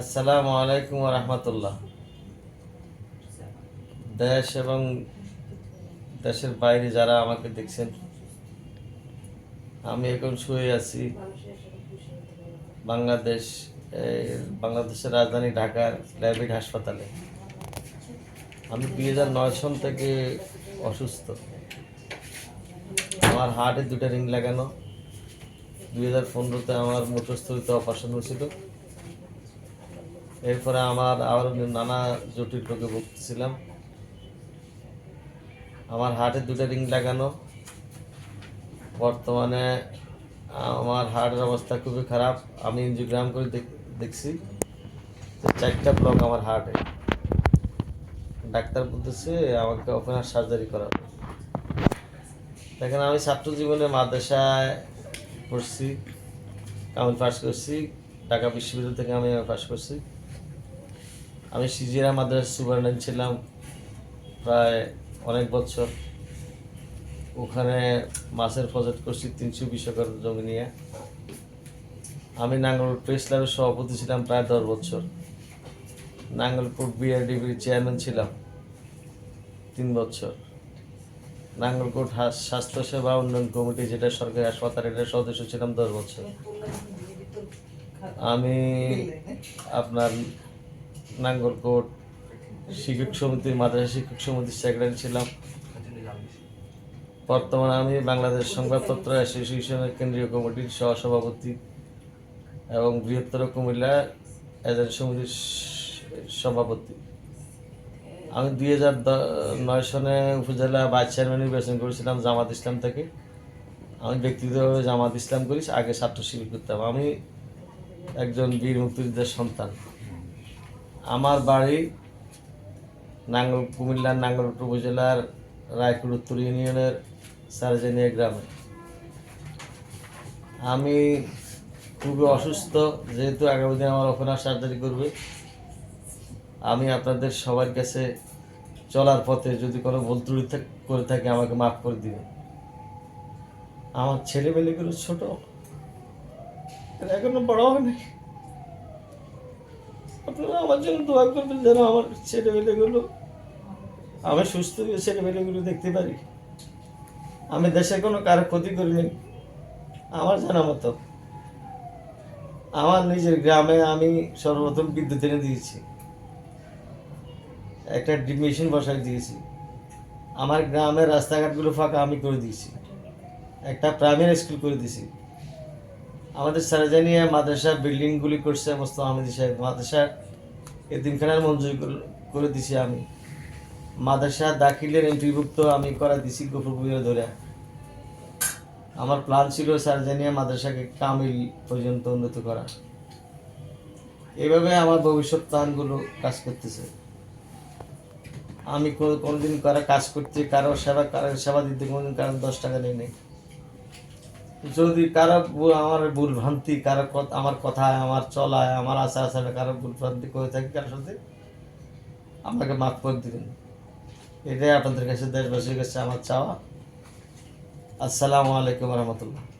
আসসালামু আলাইকুম রহমতুল্লাহ। দেশ এবং দেশের বাইরে যারা আমাকে দেখছেন, আমি এখন শুয়ে আছি। বাংলাদেশ বাংলাদেশের রাজধানী ঢাকার ল্যাবিড হাসপাতালে। আমি দুই হাজার নয় সন থেকে অসুস্থ। আমার হার্টে দুটা রিং লাগানো। দুই হাজার পনেরোতে আমার মোটরস্থলিতে অপারেশন হয়েছিল। এরপরে আমার আরও নানা জটিল রোগে ভুগতেছিলাম। আমার হার্টে দুটো রিং লাগানো। বর্তমানে আমার হার্টের অবস্থা খুবই খারাপ। আমি ইঞ্জিওগ্রাম করে দেখ- দেখছি চারটা ব্লক আমার হার্টে। ডাক্তার বলতেছে আমাকে ওখানে সার্জারি করাবে। দেখেন আমি ছাত্র জীবনে মাদ্রাসায় পড়ছি কামিল পাস করছি, ঢাকা বিশ্ববিদ্যালয় থেকে আমি পাস করছি। আমি সিজিরা মাদ্রাস সুপারডেন্ট ছিলাম প্রায় অনেক বছর। ওখানে মাছের প্রজেক্ট করছি তিনশো বিশ একর জমি নিয়ে। আমি নাঙ্গল প্রেস ক্লাবের সভাপতি ছিলাম প্রায় দশ বছর। নাঙ্গলপুর বিআরডিবির চেয়ারম্যান ছিলাম তিন বছর। নাঙ্গলকোট স্বাস্থ্যসেবা উন্নয়ন কমিটি, যেটা সরকারি হাসপাতাল এটার সদস্য ছিলাম দশ বছর। আমি আপনার নাঙ্গলকোট শিক্ষক সমিতির, মাদ্রাসা শিক্ষক সমিতির সেক্রেটারি ছিলাম। বর্তমানে আমি বাংলাদেশ সংবাদপত্র অ্যাসোসিয়েশনের কেন্দ্রীয় কমিটির সহসভাপতি এবং বৃহত্তর কুমিল্লা এজেন্ট সমিতির সভাপতি। আমি দুই হাজার নয় সনে উপজেলা ভাইস চেয়ারম্যান নির্বাচন করেছিলাম জামাত ইসলাম থেকে। আমি ব্যক্তিগতভাবে জামাত ইসলাম করি আগে ছাত্র শিবির করতাম। আমি একজন বীর মুক্তিযোদ্ধার সন্তান। আমার বাড়ি নাঙ্গল কুমিল্লার নাঙ্গলকোট উপজেলার রায়পুর উত্তর ইউনিয়নের সার্জেনিয়া গ্রামে। আমি খুবই অসুস্থ, যেহেতু আগামী দিন আমার ওপেনার সার্জারি করবে। আমি আপনাদের সবার কাছে চলার পথে যদি কোনো ভুল ত্রুটি করে থাকে, আমাকে মাফ করে দিবেন। আমার ছেলেমেয়েগুলো ছোট এখনও বড় হয়নি। আপনারা আমার জন্য দোয়া করবেন যেন আমার ছেলেমেয়েগুলো আমি সুস্থ ছেলেমেয়েগুলো দেখতে পারি। আমি দেশে কোনো কারও ক্ষতি করিনি। আমার জানা মতো, আমার নিজের গ্রামে আমি সর্বপ্রথম বিদ্যুৎ এনে দিয়েছি। একটা ড্রিপ মেশিন বসাই দিয়েছি। আমার গ্রামের রাস্তাঘাটগুলো ফাঁকা আমি করে দিয়েছি। একটা প্রাইমারি স্কুল করে দিয়েছি। আমাদের সারাজানিয়া মাদ্রাসা বিল্ডিংগুলি করছে মোস্ত আহমেদ সাহেব মাদ্রাসার এতিমখানার মঞ্জুরি করে- দিছি আমি। মাদ্রাসা দাখিলের এন্ট্রিভুক্ত আমি করা দিছি গোপুরপুরে ধরে। আমার প্ল্যান ছিল সার্জানিয়া মাদ্রাসাকে কামিল পর্যন্ত উন্নত করা। এভাবে আমার ভবিষ্যৎ প্ল্যানগুলো কাজ করতেছে। আমি কোনো, কোনোদিন কারও কাজ করতে, কারও সেবা কারও সেবা দিতে কোনোদিন কারও দশ টাকা নেই। যদি কারও আমার ভুল ভ্রান্তি, কারও আমার কথায়, আমার চলায়, আমার আশা আশা কারও ভুল ভ্রান্তি করে থাকি কারোর সাথে আমাকে মাফ করে দিবেন। এটাই আপনাদের কাছে দেশবাসীর কাছে আমার চাওয়া। আসসালামু আলাইকুম রহমতুল্লাহ।